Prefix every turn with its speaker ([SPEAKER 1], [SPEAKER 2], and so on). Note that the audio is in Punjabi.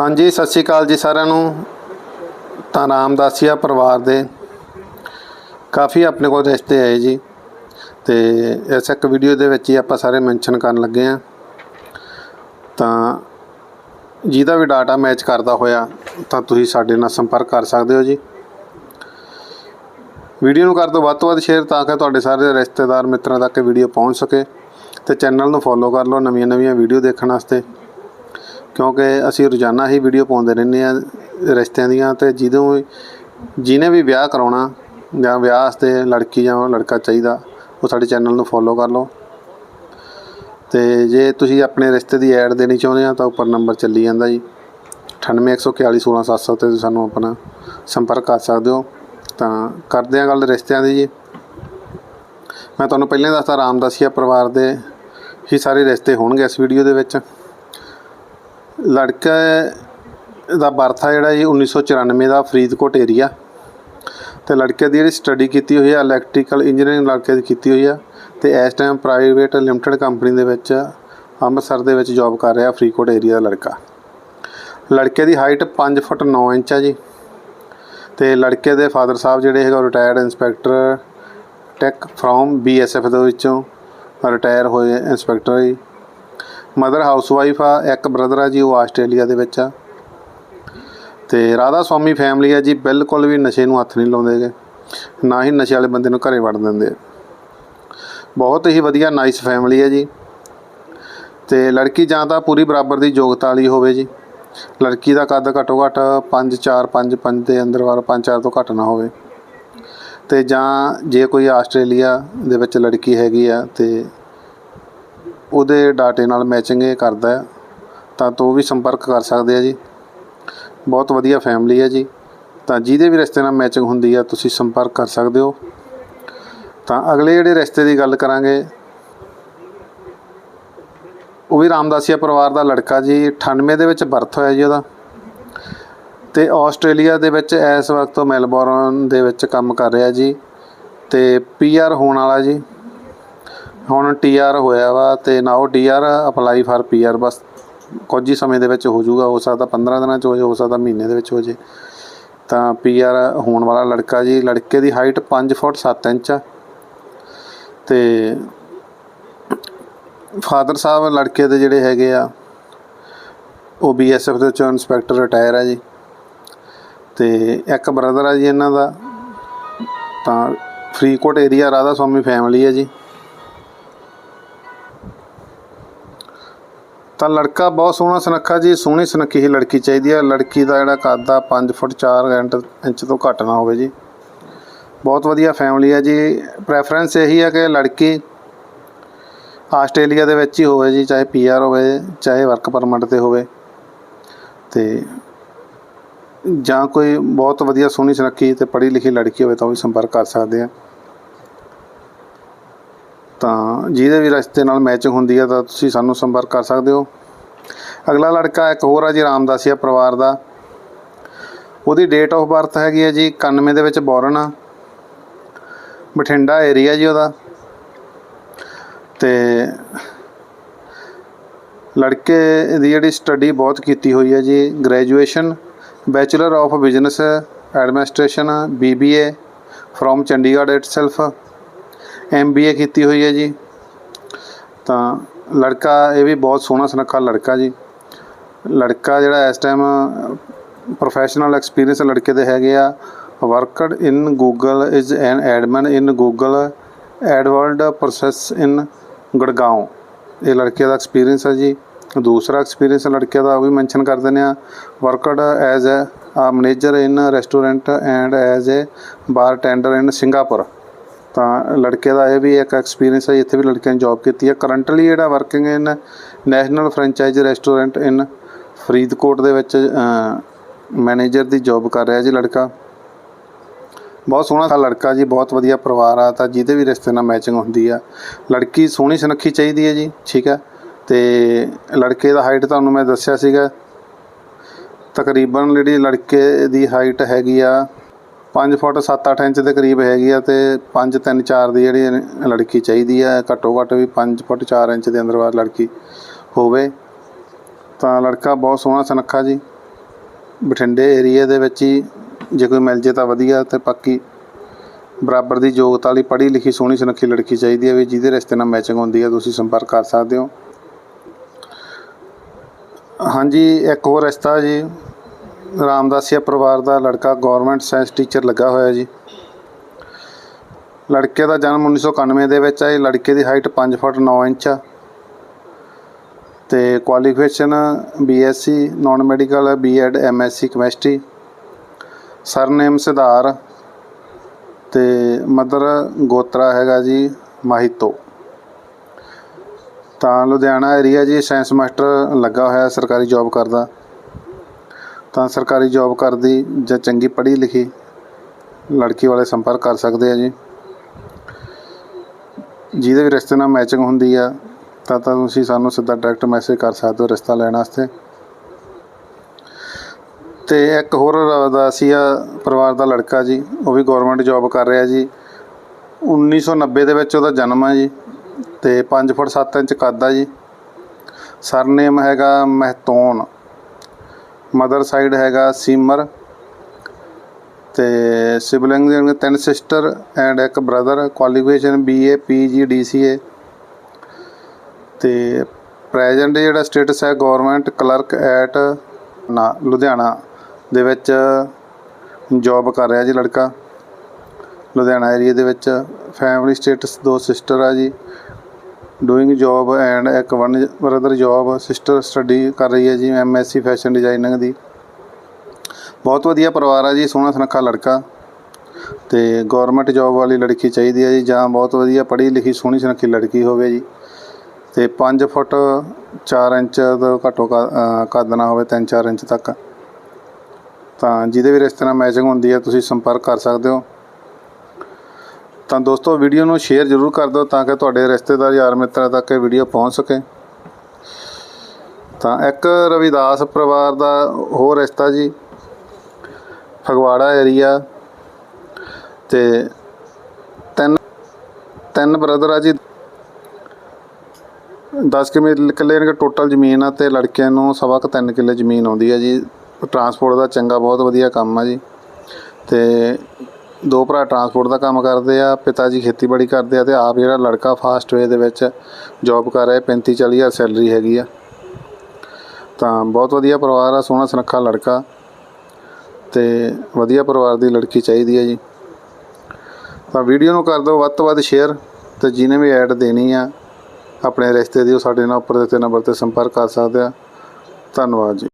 [SPEAKER 1] ਹਾਂਜੀ, ਸਤਿ ਸ਼੍ਰੀ ਅਕਾਲ ਜੀ ਸਾਰਿਆਂ ਨੂੰ। ਤਾਂ ਰਾਮਦਾਸੀਆ ਪਰਿਵਾਰ ਦੇ। ਕਾਫੀ ਆਪਣੇ ਕੋਲ ਰਿਸ਼ਤੇ ਆਏ ਜੀ। ਤੇ ਇਸ ਇੱਕ ਵੀਡੀਓ ਦੇ ਵਿੱਚ ਹੀ ਆਪਾਂ ਸਾਰੇ ਮੈਂਸ਼ਨ ਕਰਨ ਲੱਗੇ ਆ। ਤਾਂ ਜਿਹਦਾ ਵੀ ਡਾਟਾ ਮੈਚ ਕਰਦਾ ਹੋਇਆ, ਤਾਂ ਤੁਸੀਂ ਸਾਡੇ ਨਾਲ ਸੰਪਰਕ ਕਰ ਸਕਦੇ ਹੋ ਜੀ। ਵੀਡੀਓ ਨੂੰ ਕਰ ਦਿਓ ਵੱਧ ਤੋਂ ਵੱਧ ਸ਼ੇਅਰ ਤਾਂ ਕਿ ਤੁਹਾਡੇ ਸਾਰੇ ਰਿਸ਼ਤੇਦਾਰ ਮਿੱਤਰਾਂ ਤੱਕ ਵੀਡੀਓ ਪਹੁੰਚ ਸਕੇ। ਤੇ ਚੈਨਲ ਨੂੰ ਫੋਲੋ ਕਰ ਲਓ ਨਵੀਆਂ ਨਵੀਆਂ ਵੀਡੀਓ ਦੇਖਣ ਵਾਸਤੇ। ਕਿਉਂਕਿ ਅਸੀਂ ਰੋਜ਼ਾਨਾ ਹੀ ਵੀਡੀਓ ਪਾਉਂਦੇ ਰਹਿੰਦੇ ਆ ਰਿਸ਼ਤਿਆਂ ਦੀਆਂ ਤੇ ਜਦੋਂ ਜਿਹਨੇ ਵੀ ਵਿਆਹ ਕਰਾਉਣਾ ਜਾਂ ਵਿਆਹ ਵਾਸਤੇ ਲੜਕੀ ਜਾਂ ਲੜਕਾ ਚਾਹੀਦਾ, ਉਹ ਸਾਡੇ ਚੈਨਲ ਨੂੰ ਫੋਲੋ ਕਰ ਲਓ। ਤੇ ਜੇ ਤੁਸੀਂ ਆਪਣੇ ਰਿਸ਼ਤੇ ਦੀ ਐਡ ਦੇਣੀ ਚਾਹੁੰਦੇ ਆ ਤਾਂ ਉੱਪਰ ਨੰਬਰ ਚੱਲੀ ਜਾਂਦਾ ਜੀ। 9814416700 ਤੇ ਸਾਨੂੰ ਆਪਣਾ ਸੰਪਰਕ ਕਰ ਸਕਦੇ ਹੋ। ਤਾਂ ਕਰਦੇ ਆ ਗੱਲ ਰਿਸ਼ਤਿਆਂ ਦੀ ਜੀ। ਮੈਂ ਤੁਹਾਨੂੰ ਪਹਿਲਾਂ ਦੱਸਦਾ ਰਾਮਦਾਸੀਆ ਪਰਿਵਾਰ ਦੇ ਹੀ ਸਾਰੇ ਰਿਸ਼ਤੇ ਹੋਣਗੇ ਇਸ ਵੀਡੀਓ ਦੇ ਵਿੱਚ। ਲੜਕਾ ਦਾ ਬਰਥ ਆ ਜਿਹੜਾ ਜੀ 1994 ਦਾ ਫਰੀਦਕੋਟ ਏਰੀਆ ਤੇ ਲੜਕੇ ਦੀ ਜਿਹੜੀ ਸਟੱਡੀ ਕੀਤੀ ਹੋਈ ਹੈ ਇਲੈਕਟ੍ਰੀਕਲ ਇੰਜੀਨੀਅਰਿੰਗ ਲੜਕੇ ਦੀ ਕੀਤੀ ਹੋਈ ਆ। ਤੇ ਇਸ ਟਾਈਮ ਪ੍ਰਾਈਵੇਟ ਲਿਮਟਿਡ ਕੰਪਨੀ ਦੇ ਵਿੱਚ ਅੰਮ੍ਰਿਤਸਰ ਦੇ ਵਿੱਚ ਜੌਬ ਕਰ ਰਿਹਾ ਫਰੀਦਕੋਟ ਏਰੀਆ ਦਾ ਲੜਕਾ। ਲੜਕੇ ਦੀ ਹਾਈਟ 5 ਫੁੱਟ 9 ਇੰਚ ਆ ਜੀ। ਤੇ ਲੜਕੇ ਦੇ ਫਾਦਰ ਸਾਹਿਬ ਜਿਹੜੇ ਹੈਗਾ retired inspector tech from BSF ਦੇ ਵਿੱਚੋਂ ਰਿਟਾਇਰ ਹੋਏ ਇੰਸਪੈਕਟਰ ਜੀ। ਮਦਰ ਹਾਊਸਵਾਈਫ ਆ, ਇੱਕ ਬ੍ਰਦਰ ਆ ਜੀ, ਉਹ ਆਸਟ੍ਰੇਲੀਆ ਦੇ ਵਿੱਚ ਆ। ਤੇ ਰਾਧਾ ਸਵਾਮੀ ਫੈਮਿਲੀ ਆ ਜੀ, ਬਿਲਕੁਲ ਵੀ ਨਸ਼ੇ ਨੂੰ ਹੱਥ ਨਹੀਂ ਲਾਉਂਦੇਗੇ ਨਾ ਹੀ ਨਸ਼ੇ ਵਾਲੇ ਬੰਦੇ ਨੂੰ ਘਰੇ ਵੜ ਦਿੰਦੇ ਆ। ਬਹੁਤ ਹੀ ਵਧੀਆ ਨਾਈਸ ਫੈਮਿਲੀ ਹੈ ਜੀ। ਤੇ ਲੜਕੀ ਜਾਂ ਤਾਂ ਪੂਰੀ ਬਰਾਬਰ ਦੀ ਯੋਗਤਾ ਵਾਲੀ ਹੋਵੇ ਜੀ। ਲੜਕੀ ਦਾ ਕੱਦ ਘੱਟੋ ਘੱਟ 5 4 5 5 ਦੇ ਅੰਦਰ ਵਾਰ 5 4 ਤੋਂ ਘੱਟ ਨਾ ਹੋਵੇ। ਤੇ ਜਾਂ ਜੇ ਕੋਈ ਆਸਟ੍ਰੇਲੀਆ ਦੇ ਵਿੱਚ ਲੜਕੀ ਹੈਗੀ ਆ, ਤੇ ਉਹਦੇ ਡਾਟੇ ਨਾਲ ਮੈਚਿੰਗ ਇਹ ਕਰਦਾ ਹੈ, ਤਾਂ ਤੋਂ ਵੀ ਸੰਪਰਕ ਕਰ ਸਕਦੇ ਆ ਜੀ। ਬਹੁਤ ਵਧੀਆ ਫੈਮਿਲੀ ਹੈ ਜੀ। ਤਾਂ ਜਿਹਦੇ ਵੀ ਰਿਸ਼ਤੇ ਨਾਲ ਮੈਚਿੰਗ ਹੁੰਦੀ ਆ, ਤੁਸੀਂ ਸੰਪਰਕ ਕਰ ਸਕਦੇ ਹੋ। ਤਾਂ ਅਗਲੇ ਜਿਹੜੇ ਰਿਸ਼ਤੇ ਦੀ ਗੱਲ ਕਰਾਂਗੇ, ਉਹ ਵੀ ਰਾਮਦਾਸੀਆ ਪਰਿਵਾਰ ਦਾ ਲੜਕਾ ਜੀ 98 ਦੇ ਵਿੱਚ ਬਰਥ ਹੋਇਆ ਜੀ ਉਹਦਾ। ਤੇ ਆਸਟ੍ਰੇਲੀਆ ਦੇ ਵਿੱਚ ਇਸ ਵਕਤ ਉਹ ਮੈਲਬੌਰਨ ਦੇ ਵਿੱਚ ਕੰਮ ਕਰ ਰਿਹਾ ਜੀ, ਤੇ ਪੀਆਰ ਹੋਣ ਵਾਲਾ ਜੀ। ਹੁਣ ਟੀਆਰ ਹੋਇਆ ਵਾ ਤੇ ਨਾ ਉਹ ਡੀਆਰ ਅਪਲਾਈ ਫਾਰ ਪੀਆਰ ਬਸ ਕੁਝ ਹੀ ਸਮੇਂ ਦੇ ਵਿੱਚ ਹੋ ਜਾਊਗਾ, ਹੋ ਸਕਦਾ 15 ਦਿਨਾਂ ਚ ਹੋ ਜਾਏ, ਹੋ ਸਕਦਾ ਮਹੀਨੇ ਦੇ ਵਿੱਚ ਹੋ ਜੇ ਤਾਂ ਪੀਆਰ ਹੋਣ ਵਾਲਾ ਲੜਕਾ ਜੀ, ਲੜਕੇ ਦੀ ਹਾਈਟ 5 ਫੁੱਟ 7 ਇੰਚ ਆ। ਤੇ ਫਾਦਰ ਸਾਹਿਬ ਲੜਕੇ ਦੇ ਜਿਹੜੇ ਹੈਗੇ ਆ, ਉਹ ਬੀਐਸਐਫ ਦੇ ਵਿੱਚੋਂ ਇੰਸਪੈਕਟਰ ਰਿਟਾਇਰ ਆ ਜੀ। ਤੇ ਇੱਕ ਬ੍ਰਦਰ ਆ ਜੀ ਇਹਨਾਂ ਦਾ, ਤਾਂ ਫਰੀਦਕੋਟ ਏਰੀਆ ਰਾਧਾ ਸਵਾਮੀ ਫੈਮਿਲੀ ਹੈ ਜੀ। ਤਾਂ ਲੜਕਾ ਬਹੁਤ ਸੋਹਣਾ ਸੁਨੱਖਾ ਜੀ, ਸੋਹਣੀ ਸੁਨੱਖੀ ਹੀ ਲੜਕੀ ਚਾਹੀਦੀ ਹੈ। ਲੜਕੀ ਦਾ ਜਿਹੜਾ ਕੱਦ ਆ 5 ਫੁੱਟ 4 ਇੰਚ ਇੰਚ ਤੋਂ ਘੱਟ ਨਾ ਹੋਵੇ ਜੀ। ਬਹੁਤ ਵਧੀਆ ਫੈਮਿਲੀ ਹੈ ਜੀ। ਪ੍ਰੈਫਰੈਂਸ ਇਹੀ ਹੈ ਕਿ ਲੜਕੀ ਆਸਟ੍ਰੇਲੀਆ ਦੇ ਵਿੱਚ ਹੀ ਹੋਵੇ ਜੀ, ਚਾਹੇ ਪੀਆਰ ਹੋਵੇ, ਚਾਹੇ ਵਰਕ ਪਰਮਿਟ ਤੇ ਹੋਵੇ। ਤੇ ਜਾਂ ਕੋਈ ਬਹੁਤ ਵਧੀਆ ਸੋਹਣੀ ਸੁਨੱਖੀ ਤੇ ਪੜ੍ਹੀ ਲਿਖੀ ਲੜਕੀ ਹੋਵੇ ਤਾਂ ਉਹ ਵੀ ਸੰਪਰਕ ਕਰ ਸਕਦੇ ਆ। ਤਾਂ ਜਿਹਦੇ ਵੀ ਰਸਤੇ ਨਾਲ ਮੈਚਿੰਗ ਹੁੰਦੀ ਹੈ ਤਾਂ ਤੁਸੀਂ ਸਾਨੂੰ ਸੰਪਰਕ ਕਰ ਸਕਦੇ ਹੋ। ਅਗਲਾ ਲੜਕਾ ਇੱਕ ਹੋਰ ਆ ਜੀ ਰਾਮਦਾਸੀਆ ਪਰਿਵਾਰ ਦਾ। ਉਹਦੀ ਡੇਟ ਆਫ ਬਰਥ ਹੈਗੀ ਹੈ ਜੀ 91 ਦੇ ਵਿੱਚ ਬੋਰਨ ਆ। ਬਠਿੰਡਾ ਏਰੀਆ ਜੀ ਉਹਦਾ। ਤੇ ਲੜਕੇ ਦੀ ਜਿਹੜੀ ਸਟੱਡੀ ਬਹੁਤ ਕੀਤੀ ਹੋਈ ਹੈ ਜੀ graduation bachelor of business administration BBA from Chandigarh itself MBA ਕੀਤੀ ਹੋਈ ਹੈ ਜੀ। ਤਾਂ ਲੜਕਾ, ਇਹ ਵੀ ਬਹੁਤ ਸੋਹਣਾ ਸੁਨੱਖਾ ਲੜਕਾ ਜੀ। ਲੜਕਾ ਜਿਹੜਾ ਇਸ ਟਾਈਮ ਪ੍ਰੋਫੈਸ਼ਨਲ ਐਕਸਪੀਰੀਅੰਸ ਲੜਕੇ ਦੇ ਹੈਗੇ ਆ। Worked in Google is an admin in Google AdWords process in Gurgaon ਇਹ ਲੜਕੇ ਦਾ ਐਕਸਪੀਰੀਅੰਸ ਹੈ ਜੀ। ਦੂਸਰਾ ਐਕਸਪੀਰੀਅੰਸ ਲੜਕੇ ਦਾ ਉਹ ਵੀ ਮੈਂਸ਼ਨ ਕਰ ਦਿੰਦੇ ਆ worked as a manager in restaurant and as a bartender in Singapore ਤਾਂ ਲੜਕੇ ਦਾ ਇਹ ਵੀ ਇੱਕ ਐਕਸਪੀਰੀਅੰਸ ਹੈ, ਇੱਥੇ ਵੀ ਲੜਕੇ ਨੇ ਜੌਬ ਕੀਤੀ ਹੈ। ਕਰੰਟਲੀ ਜਿਹੜਾ working in national franchise restaurant in Faridkot ਦੇ ਵਿੱਚ ਮੈਨੇਜਰ ਦੀ ਜੌਬ ਕਰ ਰਿਹਾ ਜੀ ਲੜਕਾ। ਬਹੁਤ ਸੋਹਣਾ ਲੜਕਾ ਜੀ, ਬਹੁਤ ਵਧੀਆ ਪਰਿਵਾਰ ਆ, ਤਾਂ ਜਿਹਦੇ ਵੀ ਰਿਸ਼ਤੇ ਨਾਲ ਮੈਚਿੰਗ ਹੁੰਦੀ ਆ। ਲੜਕੀ ਸੋਹਣੀ ਸੁਨੱਖੀ ਚਾਹੀਦੀ ਹੈ ਜੀ, ਠੀਕ ਹੈ। ਤੇ ਲੜਕੇ ਦਾ ਹਾਈਟ ਤੁਹਾਨੂੰ ਮੈਂ ਦੱਸਿਆ ਸੀਗਾ, ਤਕਰੀਬਨ ਜਿਹੜੀ ਲੜਕੇ ਦੀ ਹਾਈਟ ਹੈਗੀ ਆ 5 ਫੁੱਟ 7-8 ਇੰਚ ਦੇ ਕਰੀਬ ਹੈਗੀ ਆ ਤੇ 5 3 4 ਦੀ ਜਿਹੜੀ ਲੜਕੀ ਚਾਹੀਦੀ ਆ, ਘੱਟੋ ਘੱਟ ਵੀ 5 ਫੁੱਟ 4 ਇੰਚ ਦੇ ਅੰਦਰ ਬਾਹਰ ਲੜਕੀ ਹੋਵੇ। ਤਾਂ ਲੜਕਾ ਬਹੁਤ ਸੋਹਣਾ ਸੁਨੱਖਾ ਜੀ। ਬਠਿੰਡੇ ਏਰੀਆ ਦੇ ਵਿੱਚ ਹੀ ਜੇ ਕੋਈ ਮਿਲ ਜੇ ਤਾਂ ਵਧੀਆ ਤੇ ਪੱਕੀ ਬਰਾਬਰ ਦੀ ਯੋਗਤਾ ਵਾਲੀ ਪੜ੍ਹੀ ਲਿਖੀ ਸੋਹਣੀ ਸੁਨੱਖੀ ਲੜਕੀ ਚਾਹੀਦੀ ਹੈ ਵੀ ਜਿਹਦੇ ਰਿਸ਼ਤੇ ਨਾਲ ਮੈਚਿੰਗ ਹੁੰਦੀ ਹੈ ਤੁਸੀਂ ਸੰਪਰਕ ਕਰ ਸਕਦੇ ਹੋ। ਹਾਂਜੀ, ਇੱਕ ਹੋਰ ਰਿਸ਼ਤਾ ਜੀ। ਰਾਮਦਾਸੀਆ ਪਰਿਵਾਰ ਦਾ ਲੜਕਾ ਗਵਰਨਮੈਂਟ ਸਾਇੰਸ ਟੀਚਰ ਲੱਗਾ ਹੋਇਆ ਜੀ। ਲੜਕੇ ਦਾ ਜਨਮ 1991 ਦੇ ਵਿੱਚ ਹੈ ਲੜਕੇ ਦੀ ਹਾਈਟ 5 ਫੁੱਟ 9 ਇੰਚ ਆ। ਤੇ qualification BSc non medical BEd MSc chemistry surname Sidhar. ਤੇ ਮਦਰ ਗੋਤਰਾ ਹੈਗਾ ਜੀ, ਮਾਹਿਤੋ। ਤਾਂ ਲੁਧਿਆਣਾ ਏਰੀਆ ਜੀ ਸਾਇੰਸ ਮਾਸਟਰ ਲੱਗਾ ਹੋਇਆ, ਸਰਕਾਰੀ ਜੌਬ ਕਰਦਾ। ਤਾਂ ਸਰਕਾਰੀ ਜੌਬ ਕਰਦੀ ਜਾਂ ਚੰਗੀ ਪੜ੍ਹੀ ਲਿਖੀ ਲੜਕੀ ਵਾਲੇ ਸੰਪਰਕ ਕਰ ਸਕਦੇ ਆ ਜੀ। ਜਿਹਦੇ ਵੀ ਰਿਸ਼ਤੇ ਨਾਲ ਮੈਚਿੰਗ ਹੁੰਦੀ ਆ, ਤਾਂ ਤਾਂ ਤੁਸੀਂ ਸਾਨੂੰ ਸਿੱਧਾ ਡਾਇਰੈਕਟ ਮੈਸੇਜ ਕਰ ਸਕਦੇ ਹੋ ਰਿਸ਼ਤਾ ਲੈਣ ਵਾਸਤੇ। ਤੇ ਇੱਕ ਹੋਰ ਰਵਦਾਸੀਆ ਪਰਿਵਾਰ ਦਾ ਲੜਕਾ ਜੀ, ਉਹ ਵੀ ਗਵਰਨਮੈਂਟ ਜੌਬ ਕਰ ਰਿਹਾ ਜੀ। 1990 ਦੇ ਵਿੱਚ ਉਹਦਾ ਜਨਮ ਹੈ ਜੀ ਤੇ 5 ਫੁੱਟ 7 ਇੰਚ ਕੱਦ ਆ ਜੀ। ਸਰਨੇਮ ਹੈਗਾ ਮਹਿਤੋਨ। ਮਦਰ ਸਾਈਡ ਹੈਗਾ ਸੀਮਰ ਤੇ ਸਿਬਲਿੰਗ ਦੇ ਤਿੰਨ ਸਿਸਟਰ ਐਂਡ ਇੱਕ brother qualification BA PG DCA ਤੇ ਪ੍ਰੈਜ਼ੈਂਟ ਜਿਹੜਾ ਸਟੇਟਸ ਹੈ ਗਵਰਨਮੈਂਟ ਕਲਰਕ ਐਟ ਨਾ, ਲੁਧਿਆਣਾ ਦੇ ਵਿੱਚ ਜੌਬ ਕਰ ਰਿਹਾ ਜੀ ਲੜਕਾ। ਲੁਧਿਆਣਾ ਏਰੀਆ ਦੇ ਵਿੱਚ ਫੈਮਿਲੀ ਸਟੇਟਸ ਦੋ ਸਿਸਟਰ ਆ ਜੀ। ਡੂਇੰਗ ਜੌਬ ਐਂਡ ਇੱਕ one brother job sister study ਕਰ ਰਹੀ ਹੈ ਜੀ ਐਮਐਸਸੀ ਫੈਸ਼ਨ ਡਿਜ਼ਾਈਨਿੰਗ ਦੀ। ਬਹੁਤ ਵਧੀਆ ਪਰਿਵਾਰ ਆ ਜੀ, ਸੋਹਣਾ ਸੁਨੱਖਾ ਲੜਕਾ। ਤੇ ਗਵਰਨਮੈਂਟ ਜੌਬ ਵਾਲੀ ਲੜਕੀ ਚਾਹੀਦੀ ਹੈ ਜੀ, ਜਾਂ ਬਹੁਤ ਵਧੀਆ ਪੜ੍ਹੀ ਲਿਖੀ, ਸੋਹਣੀ ਸੁਨੱਖੀ ਲੜਕੀ ਹੋਵੇ ਜੀ। ਤੇ 5 ਫੁੱਟ 4 ਇੰਚ ਤੋਂ ਘੱਟੋ ਘ- ਅਹ ਕੱਦ ਨਾ ਹੋਵੇ 3-4 ਇੰਚ ਤੱਕ। ਤਾਂ ਜਿਹਦੇ ਵੀ ਰਿਸ਼ਤੇ ਨਾਲ ਮੈਚਿੰਗ ਹੁੰਦੀ ਹੈ, ਤੁਸੀਂ ਸੰਪਰਕ ਕਰ ਸਕਦੇ ਹੋ। ਤਾਂ ਦੋਸਤੋ ਵੀਡੀਓ ਨੂੰ ਸ਼ੇਅਰ ਜ਼ਰੂਰ ਕਰ ਦਿਓ ਤਾਂ ਕਿ ਤੁਹਾਡੇ ਰਿਸ਼ਤੇਦਾਰ ਯਾਰ ਮਿੱਤਰਾਂ ਤੱਕ ਇਹ ਵੀਡੀਓ ਪਹੁੰਚ ਸਕੇ। ਤਾਂ ਇੱਕ ਰਵਿਦਾਸ ਪਰਿਵਾਰ ਦਾ ਹੋਰ ਰਿਸ਼ਤਾ ਜੀ। ਫਗਵਾੜਾ ਏਰੀਆ ਤੇ ਤਿੰਨ ਤਿੰਨ ਬ੍ਰਦਰ ਆ ਜੀ। 10 ਕਿੱਲੇ ਕਿੱਲੇ ਇਹਨਾਂ ਟੋਟਲ ਜ਼ਮੀਨ ਆ ਤੇ ਲੜਕਿਆਂ ਨੂੰ ਸਵਾ ਕੁ ਤਿੰਨ ਕਿੱਲੇ ਜ਼ਮੀਨ ਆਉਂਦੀ ਆ ਜੀ। ਟਰਾਂਸਪੋਰਟ ਦਾ ਚੰਗਾ ਬਹੁਤ ਵਧੀਆ ਕੰਮ ਆ ਜੀ। ਤੇ ਦੋ ਭਰਾ ਟਰਾਂਸਪੋਰਟ ਦਾ ਕੰਮ ਕਰਦੇ ਆ, ਪਿਤਾ ਜੀ ਖੇਤੀਬਾੜੀ ਕਰਦੇ ਆ ਤੇ ਆਪ ਜਿਹੜਾ ਲੜਕਾ ਫਾਸਟ ਵੇ ਦੇ ਵਿੱਚ ਜੌਬ ਕਰ ਰਿਹਾ 35 40 ਹਜ਼ਾਰ ਸੈਲਰੀ ਹੈਗੀ ਆ। ਤਾਂ ਬਹੁਤ ਵਧੀਆ ਪਰਿਵਾਰ ਆ, ਸੋਹਣਾ ਸੁਨੱਖਾ ਲੜਕਾ ਤੇ ਵਧੀਆ ਪਰਿਵਾਰ ਦੀ ਲੜਕੀ ਚਾਹੀਦੀ ਹੈ ਜੀ। ਤਾਂ ਵੀਡੀਓ ਨੂੰ ਕਰ ਦਿਓ, ਵੱਧ ਤੋਂ ਵੱਧ ਸ਼ੇਅਰ ਤੇ ਜਿਹਨੇ ਵੀ ਐਡ ਦੇਣੀ ਆ, ਆਪਣੇ ਰਿਸ਼ਤੇ ਦੀ ਉਹ ਸਾਡੇ ਨਾਲ ਉੱਪਰ ਦਿੱਤੇ ਨੰਬਰ ਤੇ ਸੰਪਰਕ ਕਰ ਸਕਦੇ ਆ। ਧੰਨਵਾਦ ਜੀ।